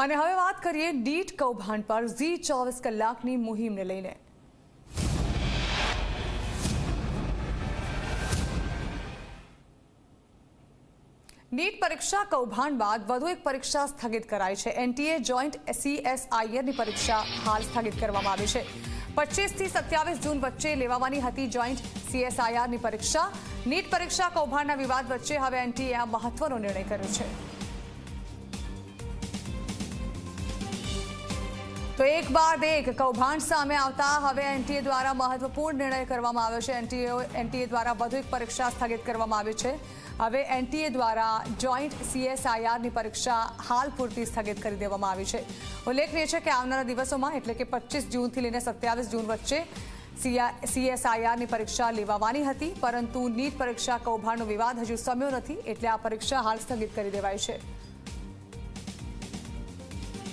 અને હવે વાત કરીએ નીટ કૌભાંડ પર. ઝી ચોવીસ કલાકની મુહિમને લઈને. નીટ પરીક્ષા કૌભાંડ બાદ વધુ એક પરીક્ષા સ્થગિત કરાઈ છે. એનટીએ જોઈન્ટ સીએસઆઈઆરની પરીક્ષા હાલ સ્થગિત કરવામાં આવી છે. પચીસથી સત્યાવીસ જૂન વચ્ચે લેવાવાની હતી જોઈન્ટ સીએસઆઈઆરની પરીક્ષા. નીટ પરીક્ષા કૌભાંડના વિવાદ વચ્ચે હવે એનટીએ આ મહત્વનો નિર્ણય કર્યો છે. તો એક બાદ એક કૌભાંડ સામે આવતા હવે એનટીએ દ્વારા મહત્વપૂર્ણ નિર્ણય કરવામાં આવ્યો છે. એનટીએ એનટીએ દ્વારા વધુ એક પરીક્ષા સ્થગિત કરવામાં આવી છે. હવે એનટીએ દ્વારા જોઈન્ટ સીએસઆઈઆરની પરીક્ષા હાલ પૂરતી સ્થગિત કરી દેવામાં આવી છે. ઉલ્લેખનીય છે કે આવનારા દિવસોમાં એટલે કે પચીસ જૂનથી લઈને સત્યાવીસ જૂન વચ્ચે સીએસઆઈઆરની પરીક્ષા લેવાવાની હતી, પરંતુ નીટ પરીક્ષા કૌભાંડનો વિવાદ હજુ સમ્યો નથી, એટલે આ પરીક્ષા હાલ સ્થગિત કરી દેવાઈ છે.